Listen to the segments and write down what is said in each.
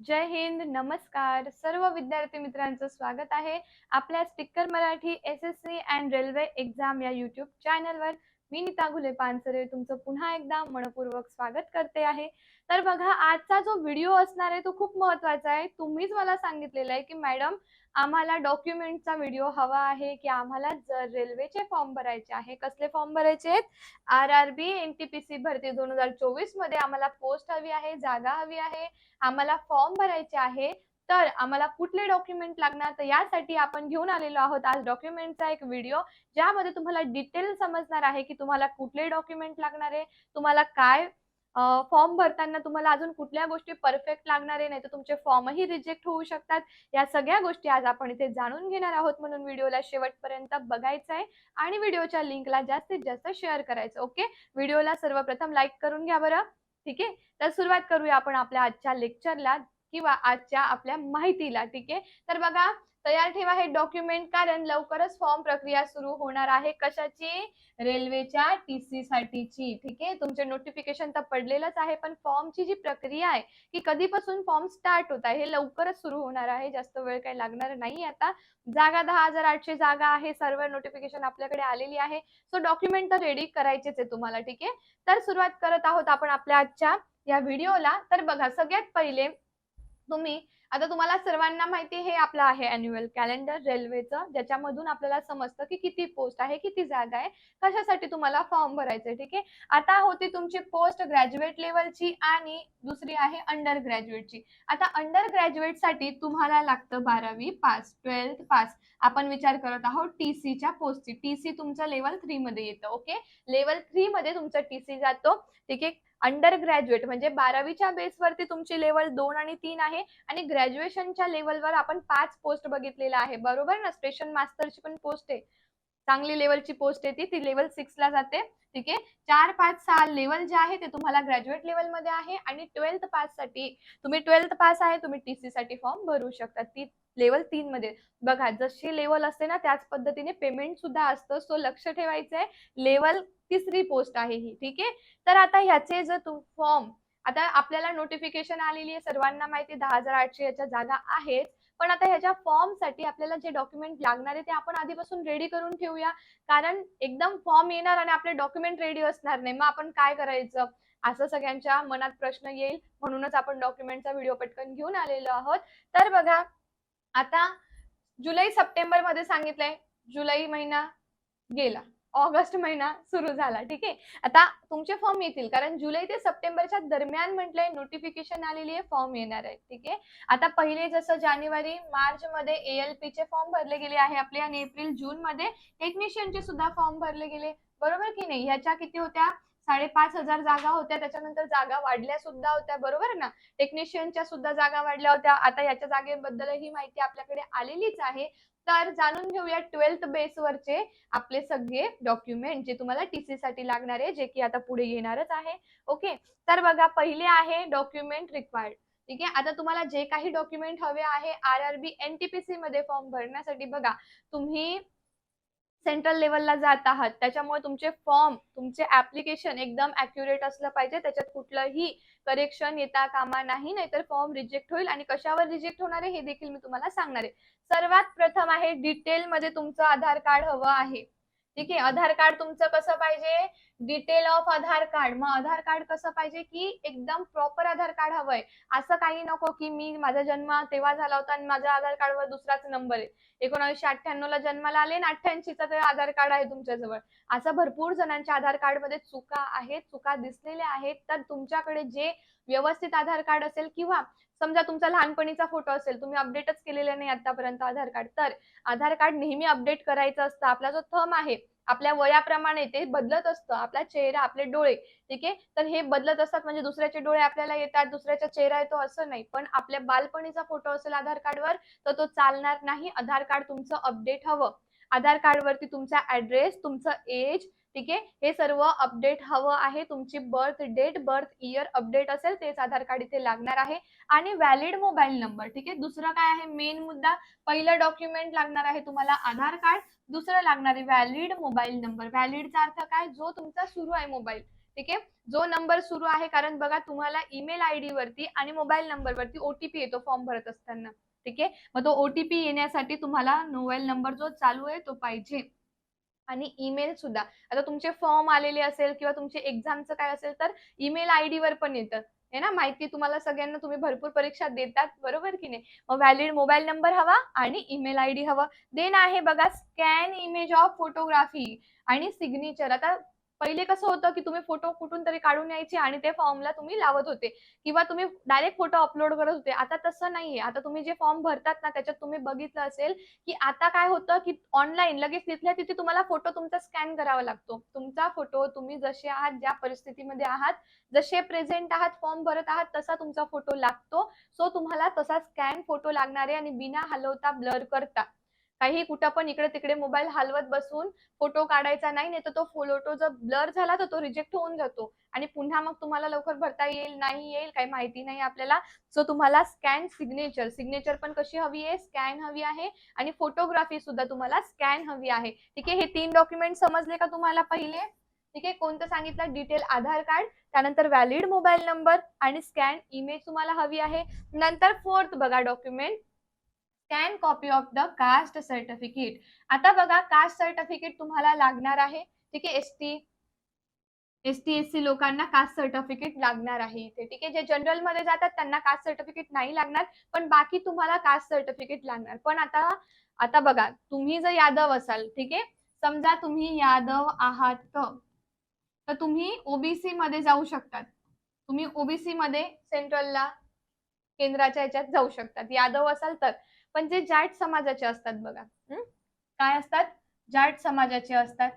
जय हिंद नमस्कार. सर्व विद्यार्थी मित्रांचं स्वागत आहे आपल्या speaker Marathi S S C and railway exam या युट्यूब चॅनलवर. मी नीता घुले पानसरे तुमचं पुन्हा एकदा मनपूर्वक स्वागत करते आहे. तर बघा आजचा जो व्हिडिओ असणार आहे तो खूप महत्त्वाचा आहे. तुम्हीच मला सांगितलेलं आहे की मॅडम आम्हाला डॉक्युमेंटचा व्हिडिओ हवा आहे की आम्हाला जर रेल्वेचे फॉर्म भरायचे आहे कसले फॉर्म भरायचे आहेत? R R B N T P C भरती दोन हजार चोवीसमध्ये आम्हाला पोस्ट हवी आहे जागा हवी आहे आम्हाला फॉर्म भरायचे आहे तर आम्हाला कुठले डॉक्युमेंट लागणार? तर यासाठी आपण घेऊन आलेलो आहोत आज डॉक्युमेंटचा एक व्हिडिओ ज्यामध्ये तुम्हाला डिटेल समजणार आहे की तुम्हाला कुठले डॉक्युमेंट लागणार आहे तुम्हाला काय फॉर्म भरताना तुम्हाला अजून कुठल्या गोष्टी परफेक्ट लागणार आहे? नाही तर तुमचे फॉर्मही रिजेक्ट होऊ शकतात. या सगळ्या गोष्टी आज आपण इथे जाणून घेणार आहोत म्हणून व्हिडिओला शेवटपर्यंत बघायचं आहे आणि व्हिडिओच्या लिंकला जास्तीत जास्त शेअर करायचं ओके? व्हिडिओला सर्वप्रथम लाईक करून घ्या बरं ठीक आहे? तर सुरुवात करूया आपण आपल्या आजच्या लेक्चरला किंवा आजच्या आपल्या माहितीला ठीक आहे? तर बघा तयार ठेवा हे डॉक्युमेंट कारण लवकरच फॉर्म प्रक्रिया सुरू होणार आहे कशाची? रेल्वेच्या टी सी साठीची ठीक आहे? तुमचे नोटिफिकेशन तर पडलेलंच आहे पण फॉर्मची जी प्रक्रिया आहे की कधीपासून फॉर्म स्टार्ट होत आहे हे लवकरच सुरू होणार आहे. जास्त वेळ काही लागणार नाही आता. जागा दहा हजार आठशे जागा आहे सर्व नोटिफिकेशन आपल्याकडे आलेली आहे. सो डॉक्युमेंट तर रेडी करायचेच आहे तुम्हाला ठीक आहे? तर सुरुवात करत आहोत आपण आपल्या आजच्या या व्हिडिओला तर बघा सगळ्यात पहिले तुम्ही आता तुम्हाला सर्वांना माहिती हे आपलं आहे अॅन्युअल कॅलेंडर रेल्वेचं ज्याच्यामधून आपल्याला समजतं की किती पोस्ट आहे किती जागा आहे कशासाठी तुम्हाला फॉर्म भरायचे ठीक आहे? आता होती तुमची पोस्ट ग्रॅज्युएट लेवलची आणि दुसरी आहे अंडर ग्रॅज्युएटची आता अंडर ग्रॅज्युएटसाठी तुम्हाला लागतं बारावी पास ट्वेल्थ पास आपण विचार करत आहोत टीसीच्या पोस्टची टीसी तुमचं लेवल थ्रीमध्ये येतं ओके लेवल थ्रीमध्ये तुमचं टी सी जातो ठीक आहे? अंडर ग्रॅज्युएट म्हणजे बारावीच्या बेसवरती तुमची लेवल दोन आणि तीन आहे आणि ग्रॅज्युएशनच्या लेवलवर आपण पाच पोस्ट बघितलेला आहे. बरोबर ना? स्टेशन मास्टरची पण पोस्ट आहे. चांगली लेवलची पोस्ट येते. ती ती लेवल सिक्स ला जाते. ठीक? आहे चार पाच सहा लेवल जे आहे ते तुम्हाला ग्रॅज्युएट लेवलमध्ये आहे आणि ट्वेल्थ पाससाठी तुम्ही ट्वेल्थ पास आहे तुम्ही टीसी साठी फॉर्म भरू शकता. ती लेवल तीन मध्ये. बघा जशी लेवल असते ना त्याच पद्धतीने पेमेंट सुद्धा असतं. सो लक्ष ठेवायचं आहे लेवल तिसरी पोस्ट आहे ही. ठीक? आहे तर आता ह्याचे जर तू फॉर्म आता आपल्याला नोटिफिकेशन आलेली आहे. सर्वांना माहिती दहा हजार आठशे याच्या जागा आहेत. पण आता ह्याच्या फॉर्मसाठी आपल्याला जे डॉक्युमेंट लागणार आहे ते आपण आधीपासून रेडी करून ठेवूया. कारण एकदम फॉर्म येणार आणि आपले डॉक्युमेंट रेडी असणार नाही. मग आपण काय करायचं? असं सगळ्यांच्या मनात प्रश्न येईल. म्हणूनच आपण डॉक्युमेंटचा व्हिडिओ पटकन घेऊन आलेलो आहोत. तर बघा आता जुलै सप्टेंबरमध्ये सांगितलंय. जुलै महिना गेला. ऑगस्ट महिना सुरू झाला ठीक आहे? आता तुमचे फॉर्म येतील कारण जुलै ते सप्टेंबरच्या दरम्यान म्हटलंय नोटिफिकेशन आलेली आहे फॉर्म येणार आहे ठीक आहे? आता पहिले जसं जानेवारी मार्च मध्ये एएलपी चे फॉर्म भरले गेले आहे आपले आणि एप्रिल जून मध्ये टेक्निशियनचे सुद्धा फॉर्म भरले गेले बरोबर की नाही? ह्याच्या किती होत्या? साडेपाच हजार जागा होत्या त्याच्यानंतर जागा वाढल्या सुद्धा होत्या बरोबर ना? टेक्निशियनच्या सुद्धा जागा वाढल्या होत्या आता याच्या जागेबद्दल ही माहिती आपल्याकडे आलेलीच आहे. तर जाणून घेऊया ट्वेल्थ बेसवरचे आपले सगळे डॉक्युमेंट जे तुम्हाला टीसी साठी लागणार आहे जे की आता पुढे येणारच आहे. ओके? तर बघा पहिले आहे डॉक्युमेंट रिक्वायर्ड. ठीक आहे? आता तुम्हाला जे काही डॉक्युमेंट हवे आहे आर आर बी एनटीपीसी मध्ये फॉर्म भरण्यासाठी बघा तुम्ही सेंट्रल लेवलला जात आहात. त्याच्यामुळे तुमचे फॉर्म तुमचे ऍप्लिकेशन एकदम अॅक्युरेट असलं पाहिजे. त्याच्यात कुठलंही करेक्शन येता कामा नाही नाहीतर फॉर्म रिजेक्ट होईल आणि कशावर रिजेक्ट होणार आहे हे देखील मी तुम्हाला सांगणार आहे. सर्वात प्रथम आहे डिटेल मध्ये तुमचं आधार कार्ड हवं आहे. ठीक आहे? आधार कार्ड तुमचं कसं पाहिजे? डिटेल ऑफ आधार कार्ड मग आधार कार्ड कसं पाहिजे की एकदम प्रॉपर आधार कार्ड हवंय. असं काही नको की मी माझा जन्म तेव्हा झाला होता आणि माझ्या आधार कार्डवर दुसराच नंबर आहे. एकोणीसशे अठ्ठ्याण्णव ला जन्माला आले आणि अठ्ठ्याऐंशीचा ते आधार कार्ड आहे तुमच्याजवळ. असं भरपूर जणांच्या आधार कार्डमध्ये चुका आहेत चुका दिसलेल्या आहेत. तर तुमच्याकडे जे व्यवस्थित आधार कार्ड असेल किंवा समजा तुमचा लहानपणीचा फोटो असेल तुम्ही अपडेटच केलेला नाही आतापर्यंत आधार कार्ड तर आधार कार्ड नेहमी अपडेट करायचं असतं. आपला जो थम आहे आपल्या वयाप्रमाणे ते बदलत असतं. आपला चेहरा आपले डोळे ठीक आहे? तर हे बदलत असतात. म्हणजे दुसऱ्याचे डोळे आपल्याला येतात दुसऱ्याचा चेहरा येतो असं नाही. पण आपल्या बालपणीचा फोटो असेल आधार कार्डवर तर तो चालणार नाही. आधार कार्ड तुमचं अपडेट हवं. आधार कार्ड वरती तुमचा ऍड्रेस तुमचं एज ठीक आहे? हे सर्व अपडेट हवं आहे. तुमची birth date birth year update असेल तेच आधार कार्ड इथे लागणार आहे. आणि व्हॅलिड मोबाईल नंबर ठीक आहे? दुसरं काय आहे? मेन मुद्दा पहिलं डॉक्युमेंट लागणार आहे तुम्हाला आधार कार्ड दुसरं लागणार आहे व्हॅलिड मोबाईल नंबर व्हॅलिडचा अर्थ काय? जो तुमचा सुरू आहे मोबाईल ठीक आहे? जो नंबर सुरू आहे कारण बघा तुम्हाला ईमेल आय डी वरती आणि मोबाईल नंबरवरती ओटीपी येतो फॉर्म भरत असताना ठीक आहे? मग तो ओटीपी येण्यासाठी तुम्हाला मोबाईल नंबर जो चालू आहे तो पाहिजे. आणि ईमेल सुद्धा. आता तुमचे फॉर्म आलेले असेल किंवा तुमचे एक्झामचं काय असेल तर ईमेल आय डीवर पण येतं. आहे ना? माहिती तुम्हाला सगळ्यांना तुम्ही भरपूर परीक्षा देतात. बरोबर की नाही? मग व्हॅलिड मोबाईल नंबर हवा आणि ईमेल आय डी हवा. देन आहे बघा. स्कॅन इमेज ऑफ फोटोग्राफी आणि सिग्नेचर आता पहिले कसं होतं की तुम्ही फोटो कुठून तरी काढून यायचे आणि ते फॉर्मला तुम्ही लावत होते. किंवा तुम्ही डायरेक्ट फोटो अपलोड करत होते. आता तसं नाहीये. आता तुम्ही जे फॉर्म भरतात ना त्याच्यात तुम्ही बघितलं असेल की आता काय होतं की ऑनलाईन लगेच तिथल्या तिथे तुम्हाला फोटो तुमचा स्कॅन करावा लागतो. तुमचा फोटो तुम्ही जसे आहात ज्या परिस्थितीमध्ये आहात जसे प्रेझेंट आहात फॉर्म भरत आहात तसा तुमचा फोटो लागतो. सो तुम्हाला तसा स्कॅन फोटो लागणार आहे आणि बिना हलवता ब्लर करता. काही कुठं पण इकडे तिकडे मोबाईल हलवत बसून फोटो काढायचा नाही नाही तर तो फोटो जर ब्लर झाला तर तो रिजेक्ट होऊन जातो. आणि पुन्हा मग तुम्हाला लवकर भरता येईल नाही येईल काही माहिती नाही आपल्याला. सो तुम्हाला स्कॅन सिग्नेचर सिग्नेचर पण कशी हवी आहे? स्कॅन हवी आहे. आणि फोटोग्राफी सुद्धा तुम्हाला स्कॅन हवी आहे. ठीक आहे हे तीन डॉक्युमेंट समजले का तुम्हाला पहिले? ठीक आहे कोणतं सांगितलं? डिटेल आधार कार्ड त्यानंतर व्हॅलिड मोबाईल नंबर आणि स्कॅन इमेज तुम्हाला हवी आहे. नंतर फोर्थ बघा document. Scan copy of the caste certificate. आता बघा कास्ट सर्टिफिकेट तुम्हाला लागणार आहे. ठीक आहे S T S T S C लोकांना कास्ट सर्टिफिकेट लागणार आहे इथे. ठीक आहे जे जनरलमध्ये जातात त्यांना कास्ट सर्टिफिकेट नाही लागणार पण बाकी तुम्हाला कास्ट सर्टिफिकेट लागणार. पण आता आता बघा तुम्ही जर यादव असाल ठीक आहे समजा तुम्ही यादव आहात तर तर तुम्ही ओबीसी मध्ये जाऊ शकतात. तुम्ही ओबीसी मध्ये सेंट्रलला केंद्राच्या ह्याच्यात जाऊ शकतात. यादव असाल तर. पण जे जाट समाजाचे असतात बघा काय असतात? जाट समाजाचे असतात.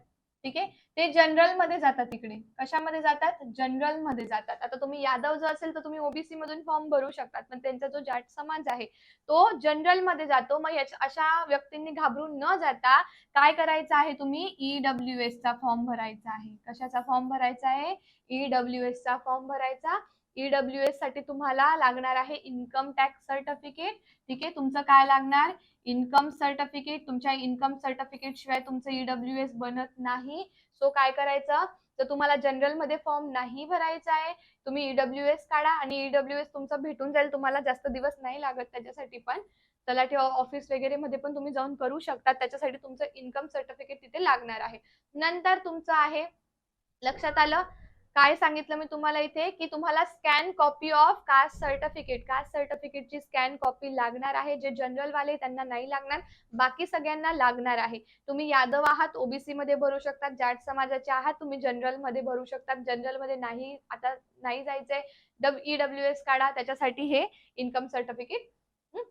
ठीक आहे? ते जनरलमध्ये जातात तिकडे. कशामध्ये जातात? जनरलमध्ये जातात. आता तुम्ही यादव जर असेल तर तुम्ही ओबीसी मधून फॉर्म भरू शकतात. पण त्यांचा जो जाट समाज आहे तो जनरलमध्ये जातो. मग अशा व्यक्तींनी घाबरून न जाता काय करायचं आहे तुम्ही? ईडब्ल्यू एस चा फॉर्म भरायचा आहे. कशाचा फॉर्म भरायचा आहे? ईडब्ल्यू एस चा फॉर्म भरायचा. ईडब्ल्यू एससाठी तुम्हाला लागणार आहे इन्कम टॅक्स सर्टिफिकेट ठीक आहे? तुमचं काय लागणार? इन्कम सर्टिफिकेट तुमच्या इन्कम सर्टिफिकेट शिवाय तुमचं ईडब्ल्यू एस बनत नाही. सो काय करायचं? तर तुम्हाला जनरलमध्ये फॉर्म नाही भरायचा आहे. तुम्ही ईडब्ल्यू एस काढा आणि ईडब्ल्यू एस तुमचं भेटून जाईल. तुम्हाला जास्त दिवस नाही लागत त्याच्यासाठी पण. तलाठी ऑफिस वगैरे मध्ये पण तुम्ही जाऊन करू शकता. त्याच्यासाठी तुमचं इन्कम सर्टिफिकेट तिथे लागणार आहे. नंतर तुमचं आहे लक्षात आलं? काय सांगितलं मी तुम्हाला इथे? की तुम्हाला scan copy of caste certificate caste सर्टिफिकेटची scan copy लागणार आहे. जे जनरल वाले त्यांना नाही लागणार बाकी सगळ्यांना लागणार आहे. तुम्ही यादव आहात ओबीसी मध्ये भरू शकतात जाट समाजाचे आहात तुम्ही जनरलमध्ये भरू शकतात. जनरलमध्ये नाही आता नाही जायचंय. ईडब्ल्यू एस काढा त्याच्यासाठी हे इन्कम सर्टिफिकेट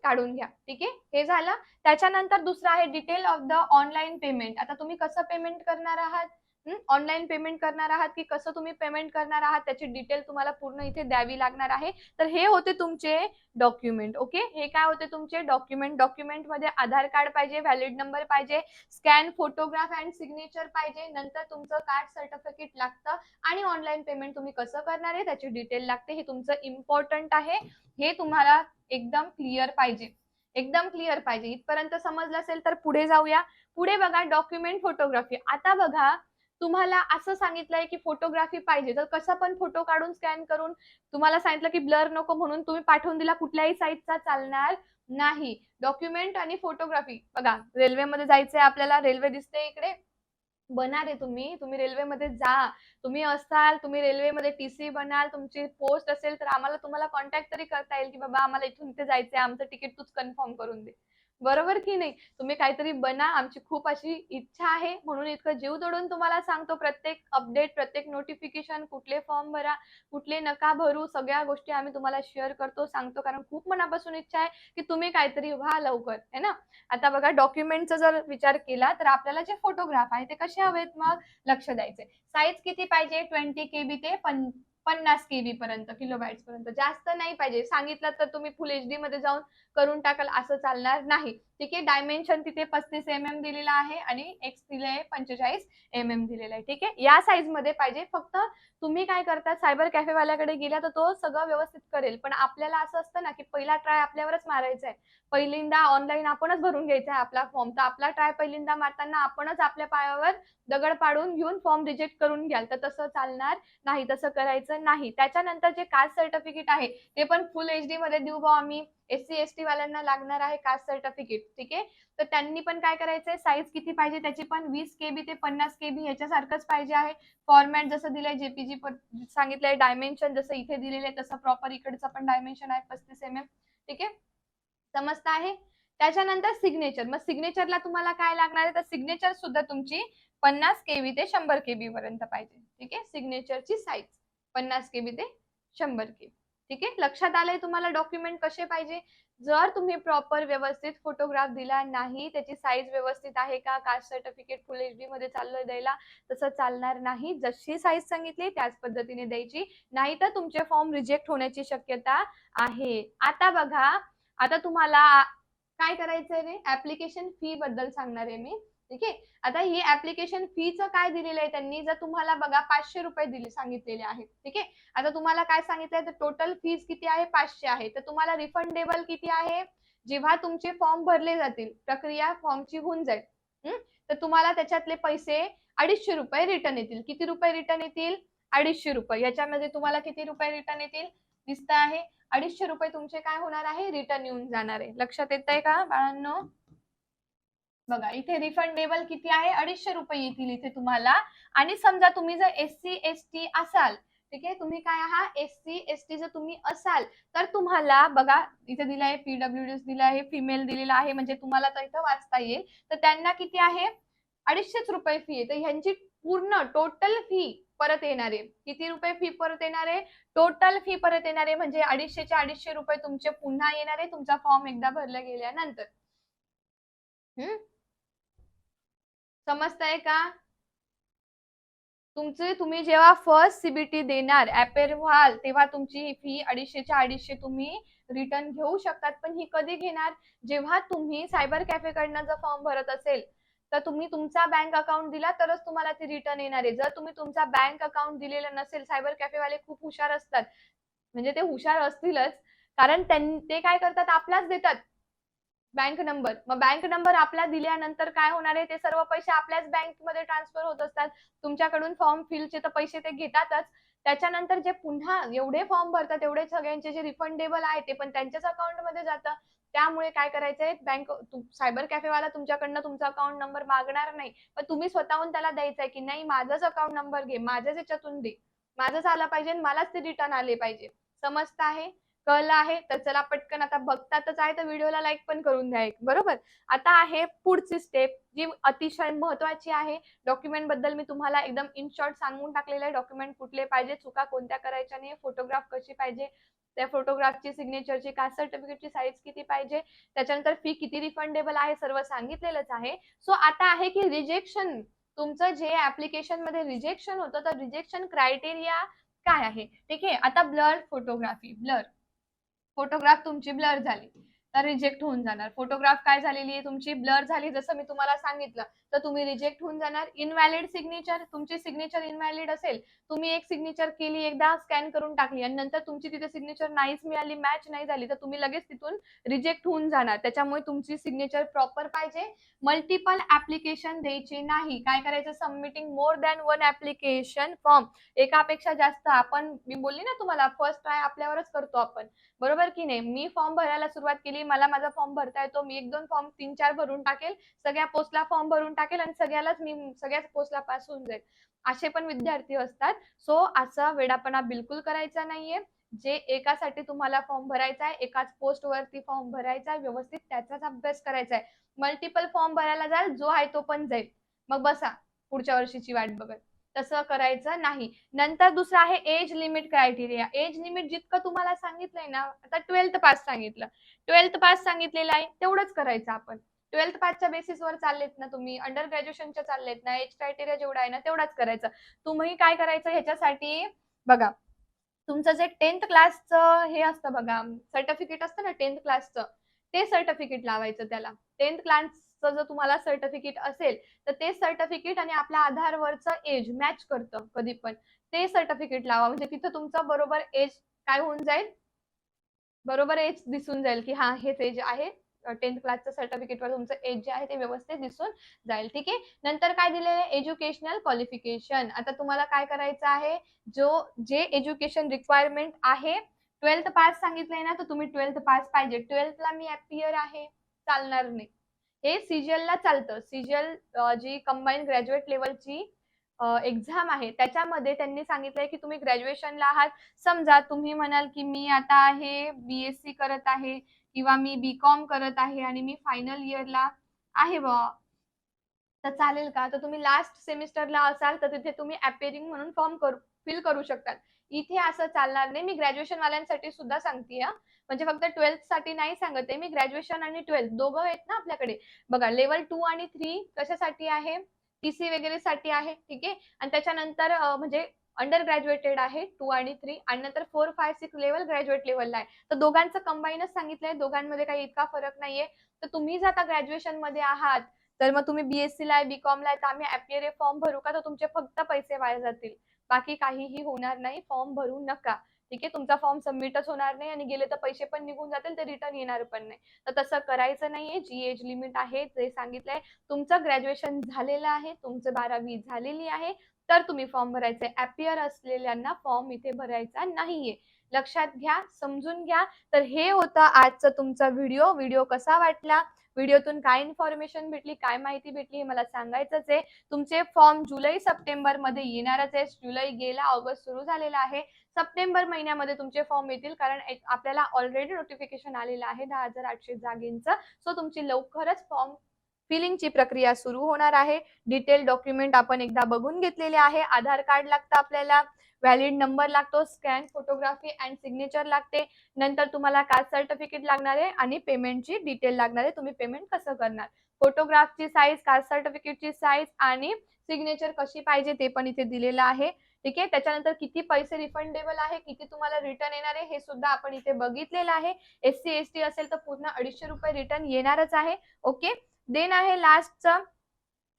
काढून घ्या. ठीक आहे? हे झालं. त्याच्यानंतर दुसरं आहे detail of the online payment आता तुम्ही कसं पेमेंट करणार आहात? ऑनलाईन पेमेंट करणार आहात की कसं तुम्ही पेमेंट करणार आहात त्याची डिटेल तुम्हाला पूर्ण इथे द्यावी लागणार आहे. तर हे होते तुमचे डॉक्युमेंट ओके हे काय होते तुमचे डॉक्युमेंट डॉक्युमेंटमध्ये आधार कार्ड पाहिजे व्हॅलिड नंबर पाहिजे स्कॅन फोटोग्राफ अँड सिग्नेचर पाहिजे नंतर तुमचं कार्ड सर्टिफिकेट लागतं आणि ऑनलाईन पेमेंट तुम्ही कसं करणार आहे त्याची डिटेल लागते. हे तुमचं इम्पॉर्टंट आहे. हे तुम्हाला एकदम क्लिअर पाहिजे. एकदम क्लिअर पाहिजे. इथपर्यंत समजलं असेल तर पुढे जाऊया. पुढे बघा डॉक्युमेंट फोटोग्राफी आता बघा तुम्हाला असं सांगितलंय की फोटोग्राफी पाहिजे. तर कसं पण फोटो काढून स्कॅन करून तुम्हाला सांगितलं की ब्लर नको म्हणून तुम्ही पाठवून दिला कुठल्याही साईजचा चालणार नाही. डॉक्युमेंट आणि फोटोग्राफी बघा रेल्वेमध्ये जायचंय आपल्याला रेल्वे दिसते इकडे. बना रे तुम्ही. तुम्ही रेल्वेमध्ये जा. तुम्ही असाल तुम्ही रेल्वेमध्ये टीसी बनाल तुमची पोस्ट असेल तर आम्हाला तुम्हाला कॉन्टॅक्ट तरी करता येईल की बाबा आम्हाला इथून इथे जायचंय. आमचं तिकीट तूच कन्फर्म करून दे. बरोबर की नाही? तुम्ही काहीतरी बना आमची खूप अशी इच्छा आहे. म्हणून इतकं जीव तोडून तुम्हाला सांगतो प्रत्येक अपडेट प्रत्येक नोटिफिकेशन कुठले फॉर्म भरा कुठले नका भरू सगळ्या गोष्टी आम्ही तुम्हाला शेअर करतो सांगतो. कारण खूप मनापासून इच्छा आहे की तुम्ही काहीतरी व्हा लवकर है ना? आता बघा डॉक्युमेंटचा जर विचार केला तर आपल्याला जे फोटोग्राफ आहे ते कसे हवेत मग? लक्ष द्यायचे. साईज किती पाहिजे? ट्वेंटी केबी ते पण पन्नास केबी पर्यंत किलोबाईट्स पर्यंत. जास्त नाही पाहिजे. सांगितलं तर तुम्ही फुल एच डी मध्ये जाऊन करून टाकाल असं चालणार नाही. ठीक आहे? डायमेन्शन तिथे पस्तीस एम एम दिलेला आहे आणि एक्स दिले आहे पंचेचाळीस एम एम दिलेला आहे. ठीक आहे? या साईजमध्ये पाहिजे. फक्त तुम्ही काय करता सायबर कॅफे वाल्याकडे गेला तर तो सगळं व्यवस्थित करेल. पण आपल्याला असं असतं ना की पहिला ट्राय आपल्यावरच मारायचा आहे. पहिल्यांदा ऑनलाईन आपणच भरून घ्यायचा आहे आपला फॉर्म तर आपला ट्राय पहिल्यांदा मारताना आपणच आपल्या पायावर दगड पाडून घेऊन फॉर्म रिजेक्ट करून घ्याल. तर तसं चालणार नाही. तसं करायचं नाही. त्याच्यानंतर जे कास्ट सर्टिफिकेट आहे ते पण फुल एच डी मध्ये देऊ बा आम्ही. एससी एस टी वाल्यांना लागणार आहे कास्ट सर्टिफिकेट ठीक आहे? तर त्यांनी पण काय करायचंय? साईज किती पाहिजे? त्याची पण वीस केबी ते पन्नास केबी ह्याच्यासारखंच पाहिजे आहे. फॉर्मॅट जसं दिलंय जेपीजी सांगितलंय डायमेन्शन जसं इथे दिलेलं आहे तसं प्रॉपर इकडचं पण डायमेन्शन आहे पस्तीस एम एम ठीक आहे? समजत आहे? त्याच्यानंतर सिग्नेचर मग सिग्नेचरला तुम्हाला काय लागणार आहे? तर सिग्नेचर सुद्धा तुमची पन्नास केबी ते शंभर केबी पर्यंत पाहिजे ठीक आहे? सिग्नेचरची साईज पन्नास केबी ते शंभर केबी. ठीक आहे? लक्षात आलंय तुम्हाला डॉक्युमेंट कसे पाहिजे? जर तुम्ही प्रॉपर व्यवस्थित फोटोग्राफ दिला नाही त्याची साईज व्यवस्थित आहे का? Caste certificate full H D मध्ये चाललोय द्यायला तसं चालणार नाही. जशी साईज सांगितली त्याच पद्धतीने द्यायची. नाही तर तुमचे फॉर्म रिजेक्ट होण्याची शक्यता आहे. आता बघा आता तुम्हाला काय करायचंय रे? ऍप्लिकेशन फी बद्दल सांगणार आहे मी. ठीक आहे? आता ही ऍप्लिकेशन फीचं काय दिलेलं आहे त्यांनी? जर तुम्हाला बघा पाचशे रुपये दिले सांगितलेले आहेत. ठीक आहे? आता तुम्हाला काय सांगितलंय तर टोटल फीज किती आहे? पाचशे आहे. तर तुम्हाला रिफंडेबल किती आहे? जेव्हा तुमचे फॉर्म भरले जातील प्रक्रिया फॉर्मची होऊन जाईल. हम्म? तर तुम्हाला त्याच्यातले पैसे अडीचशे रुपये रिटर्न येतील. किती रुपये रिटर्न येतील? अडीचशे रुपये. याच्यामध्ये तुम्हाला किती रुपये रिटर्न येतील? दिसत आहे. अडीचशे रुपये तुमचे काय होणार आहे? रिटर्न येऊन जाणार आहे. लक्षात येत आहे का बाळांनो? बघा इथे रिफंडेबल किती आहे? अडीचशे रुपये येतील इथे तुम्हाला. आणि समजा तुम्ही जर एस सी एस टी असाल ठीक आहे? तुम्ही काय आहात? एस सी एस टी जर तुम्ही असाल तर तुम्हाला बघा इथे दिलं आहे पीडब्ल्यू डी दिलं आहे फिमेल दिलेलं आहे म्हणजे तुम्हाला तर इथं वाचता येईल. तर त्यांना किती आहे? अडीचशेच रुपये फी आहे. तर ह्यांची पूर्ण टोटल फी परत येणार आहे. किती रुपये फी परत येणार आहे? टोटल फी परत येणार आहे म्हणजे अडीचशेचे अडीचशे रुपये तुमचे पुन्हा येणार आहे. तुमचा फॉर्म एकदा भरला गेल्यानंतर. हम्म? समजतंय का? तुमचे तुम्ही जेव्हा फर्स्ट सीबीटी देणार अपेअर व्हाल तेव्हा तुमची फी अडीचशेच्या अडीचशे तुम्ही रिटर्न घेऊ शकतात. पण ही कधी घेणार? जेव्हा तुम्ही सायबर कॅफे कडनं जर फॉर्म भरत असेल तर तुम्ही तुमचा बँक अकाउंट दिला तरच तुम्हाला ती रिटर्न येणार आहे. जर तुम्ही तुमचा बँक अकाउंट दिलेलं नसेल सायबर कॅफेवाले खूप हुशार असतात. म्हणजे ते हुशार असतीलच. कारण ते काय करतात? आपलाच देतात. Bank number. मग बँक नंबर आपला दिल्यानंतर काय होणार आहे? ते सर्व पैसे आपल्याच बँकमध्ये ट्रान्सफर होत असतात. तुमच्याकडून फॉर्म फिलचे तर पैसे ते घेतातच. त्याच्यानंतर जे पुन्हा एवढे फॉर्म भरतात एवढे सगळ्यांचे जे रिफंडेबल आहे ते पण त्यांच्याच अकाउंटमध्ये जातं. त्यामुळे काय करायचंय? बँक सायबर कॅफेवाला तुमच्याकडनं तुमचा अकाउंट नंबर मागणार नाही. पण तुम्ही स्वतःहून त्याला द्यायचंय आहे की नाही माझाच अकाउंट नंबर घे माझ्याच याच्यातून दे. माझंच आलं पाहिजे आणि मलाच ते रिटर्न आले पाहिजे. समजत आहे? कळलं आहे तर चला पटकन आता बघतातच आहे तर व्हिडिओला लाईक पण करून द्या एक, बरोबर? आता आहे पुढची स्टेप जी अतिशय महत्वाची आहे. डॉक्युमेंटबद्दल मी तुम्हाला एकदम इन शॉर्ट सांगून टाकलेलं आहे. डॉक्युमेंट कुठले पाहिजे चुका कोणत्या करायच्या नाही फोटोग्राफ कशी पाहिजे त्या फोटोग्राफची सिग्नेचरची कास्ट सर्टिफिकेटची साईज किती पाहिजे त्याच्यानंतर फी किती रिफंडेबल आहे सर्व सांगितलेलंच आहे. सो आता आहे की रिजेक्शन तुमचं जे ऍप्लिकेशनमध्ये रिजेक्शन होतं तर रिजेक्शन क्रायटेरिया काय आहे? ठीक आहे आता ब्लर फोटोग्राफी ब्लर फोटोग्राफ तुमची ब्लर झाली. तर रिजेक्ट होऊन जाणार. फोटोग्राफ काय झालेली आहे? तुमची ब्लर झाली जसं मी तुम्हाला सांगितलं तर तुम्ही रिजेक्ट होऊन जाणार. इनव्हॅलिड सिग्नेचर तुमची सिग्नेचर इनव्हॅलिड असेल तुम्ही एक सिग्नेचर केली एकदा स्कॅन करून टाकली आणि नंतर तुमची तिथे सिग्नेचर नाहीच मिळाली मॅच नाही झाली तर तुम्ही लगेच तिथून रिजेक्ट होऊन जाणार. त्याच्यामुळे तुमची सिग्नेचर प्रॉपर पाहिजे. मल्टिपल ऍप्लिकेशन द्यायचे नाही. काय करायचं? Submitting more than one application form एकापेक्षा जास्त आपण मी बोलली ना तुम्हाला फर्स्ट ट्राय आपल्यावरच करतो आपण. बरोबर की नाही? मी फॉर्म भरायला सुरुवात केली मला माझा फॉर्म भरता येतो मी एक दोन फॉर्म तीन चार भरून टाकेल सगळ्या पोस्टला फॉर्म भरून टाकेल आणि सगळ्यालाच मी सगळ्याच पोस्टला पास होऊन जाईल. असे पण विद्यार्थी असतात. सो असा वेडापणा बिलकुल करायचा नाहीये. जे एकासाठी तुम्हाला फॉर्म भरायचा आहे एकाच पोस्ट वरती फॉर्म भरायचा आहे व्यवस्थित त्याचाच अभ्यास करायचा आहे. मल्टिपल फॉर्म भरायला जाल जो आहे तो पण जाईल. मग बसा पुढच्या वर्षीची वाट बघत. तसं करायचं नाही. नंतर दुसरं आहे age limit criteria age limit जितकं तुम्हाला सांगितलंय ना आता ट्वेल्थ पास सांगितलं. ट्वेल्थ पास सांगितलेलं आहे तेवढंच करायचं आपण. ट्वेल्थ पासच्या बेसिसवर चाललेत ना तुम्ही अंडर ग्रॅज्युएशनच्या चाललेत ना एज क्रायटेरिया जेवढा आहे ना तेवढाच करायचं. तुम्ही काय करायचं ह्याच्यासाठी बघा तुमचं जे टेन्थ क्लासचं हे असतं बघा सर्टिफिकेट असतं ना टेन्थ क्लासचं ते सर्टिफिकेट लावायचं त्याला. टेन्थ क्लासचं जर तुम्हाला सर्टिफिकेट असेल तर ते सर्टिफिकेट आणि आपल्या आधारवरचं एज मॅच करतं कधी पण. ते सर्टिफिकेट लावा. म्हणजे तिथं तुमचं बरोबर एज काय होऊन जाईल? बरोबर एज दिसून जाईल की हा हेच एज आहे. टेन्थ क्लासचं सर्टिफिकेटवर तुमचं एज जे आहे ते व्यवस्थित दिसून जाईल. ठीक आहे? नंतर काय दिलेलं आहे? एज्युकेशनल क्वालिफिकेशन आता तुम्हाला काय करायचं आहे? जो जे एज्युकेशन रिक्वायरमेंट आहे ट्वेल्थ पास सांगितलंय ना तर तुम्ही ट्वेल्थ पास पाहिजे. ट्वेल्थला मी ऍपियर आहे. चालणार नाही. हे सीजीएल ला चालतं. सीजीएल जी कंबाईन ग्रॅज्युएट लेवलची एक्झाम आहे त्याच्यामध्ये त्यांनी सांगितलंय की तुम्ही ग्रॅज्युएशनला आहात. समजा तुम्ही म्हणाल की मी आता आहे बीएससी करत आहे किंवा मी बी कॉम करत आहे आणि मी फायनल इयरला आहे बा तर चालेल का? तर तुम्ही लास्ट सेमिस्टरला असाल तर तिथे तुम्ही अपेरिंग म्हणून फॉर्म करू फिल करू शकतात. इथे असं चालणार नाही. मी ग्रॅज्युएशन वाल्यांसाठी सुद्धा सांगते म्हणजे फक्त ट्वेल्थसाठी नाही सांगत आहे मी ग्रॅज्युएशन आणि ट्वेल्थ दोघं आहेत ना आपल्याकडे. बघा लेवल टू आणि थ्री कशासाठी आहे? टीसी वगैरे साठी आहे ठीक आहे? आणि त्याच्यानंतर म्हणजे अंडर ग्रॅज्युएटेड आहे टू आणि थ्री आणि नंतर four five six level graduate लेवलला आहे. तर दोघांचं कंबाईनच सांगितलंय दोघांमध्ये काही इतका फरक नाहीये. तर तुम्ही जर आता ग्रॅज्युएशनमध्ये आहात तर मग तुम्ही बीएससी ला आहे बीकॉम ला आहे तर आम्ही अपियर फॉर्म भरू का? तर तुमचे फक्त पैसे वाया जातील. बाकी काहीही होणार नाही फॉर्म भरू नका. ठीक आहे? तुमचा फॉर्म सबमिटच होणार नाही आणि गेले तर पैसे पण निघून जातील ते रिटर्न येणार पण नाही. तर तसं करायचं नाहीये. जी एज लिमिट आहे ते सांगितलंय तुमचं ग्रॅज्युएशन झालेलं आहे तुमचं बारावी झालेली आहे तर तुम्ही फॉर्म भरायचे अपियर असलेल्यांना फॉर्म इथे भरायचा नाहीये. लक्षात घ्या समजून घ्या. तर हे होतं आजचा तुमचा व्हिडिओ. व्हिडिओ कसा वाटला? व्हिडिओतून काय इन्फॉर्मेशन भेटली काय माहिती भेटली हे मला सांगायचंच आहे. तुमचे फॉर्म जुलै सप्टेंबरमध्ये येणारच आहे. जुलै गेला ऑगस्ट सुरू झालेला आहे. सप्टेंबर महिन्यामध्ये तुमचे फॉर्म येतील कारण एक- आपल्याला ऑलरेडी नोटिफिकेशन आलेलं आहे दहा हजार आठशे जागेंचं. सो तुमची लवकरच फॉर्म फिलिंगची प्रक्रिया सुरू होणार आहे. डिटेल डॉक्युमेंट आपण एकदा बघून घेतलेले आहे. आधार कार्ड लागतं आपल्याला. व्हॅलिड नंबर लागतो स्कॅन फोटोग्राफी अँड सिग्नेचर लागते. नंतर तुम्हाला कास्ट सर्टिफिकेट लागणार आहे आणि पेमेंटची डिटेल लागणार आहे. तुम्ही पेमेंट कसं करणार? फोटोग्राफची साईज कास्ट सर्टिफिकेटची साईज आणि सिग्नेचर कशी पाहिजे ते पण इथे दिलेलं आहे. ठीक आहे? त्याच्यानंतर किती पैसे रिफंडेबल आहे किती तुम्हाला रिटर्न येणार आहे हे सुद्धा आपण इथे बघितलेलं आहे. एस सी एस टी असेल तर पूर्ण अडीचशे रुपये रिटर्न येणारच आहे. ओके देन आहे लास्टचं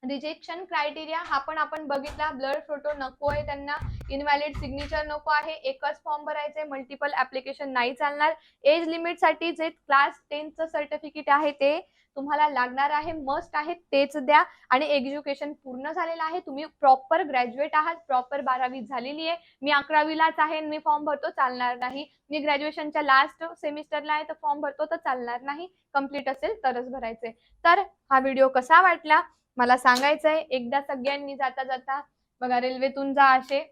रिजेक्शन क्रायटेरिया हा पण आपण बघितला. ब्लड फोटो नको आहे त्यांना. इनव्हॅलिड सिग्नेचर नको आहे. एकच फॉर्म भरायचे मल्टिपल ऍप्लिकेशन नाही चालणार. एज लिमिटसाठी जे क्लास टेनचं सर्टिफिकेट आहे ते तुम्हाला लागणार आहे. मस्ट आहे. तेच द्या. आणि एज्युकेशन पूर्ण झालेलं आहे. तुम्ही प्रॉपर ग्रॅज्युएट आहात. प्रॉपर बारावी झालेली आहे. मी अकरावीलाच आहे. मी फॉर्म भरतो. चालणार नाही. मी ग्रॅज्युएशनच्या लास्ट सेमिस्टरला आहे. तर फॉर्म भरतो. तर चालणार नाही. कंप्लीट असेल तरच भरायचे तर हा व्हिडिओ कसा वाटला? मला सांगायचं आहे एकदा सगळ्यांनी जाता जाता बघा रेल्वेतून जा असे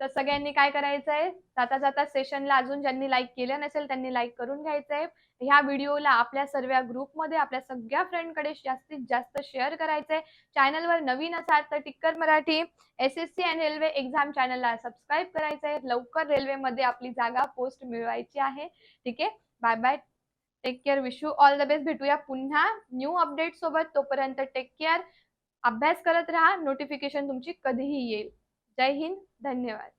तर सगळ्यांनी काय करायचं आहे जाता जाता सेशनला अजून ज्यांनी लाईक केलं नसेल त्यांनी लाईक करून घ्यायचं आहे ह्या व्हिडिओला आपल्या सर्व ग्रुपमध्ये आपल्या सगळ्या फ्रेंडकडे जास्तीत जास्त शेअर करायचंय. चॅनलवर नवीन असाल तर टिक्कर Marathi S S C and railway exam चॅनलला सबस्क्राईब करायचंय. लवकर रेल्वेमध्ये आपली जागा पोस्ट मिळवायची आहे. ठीक आहे? Bye bye take care wish you all the best भेटूया पुन्हा. न्यू अपडेट सोबत. तोपर्यंत टेक केअर अभ्यास करत राहा. नोटिफिकेशन तुमची कधीही येईल. जय हिंद. धन्यवाद.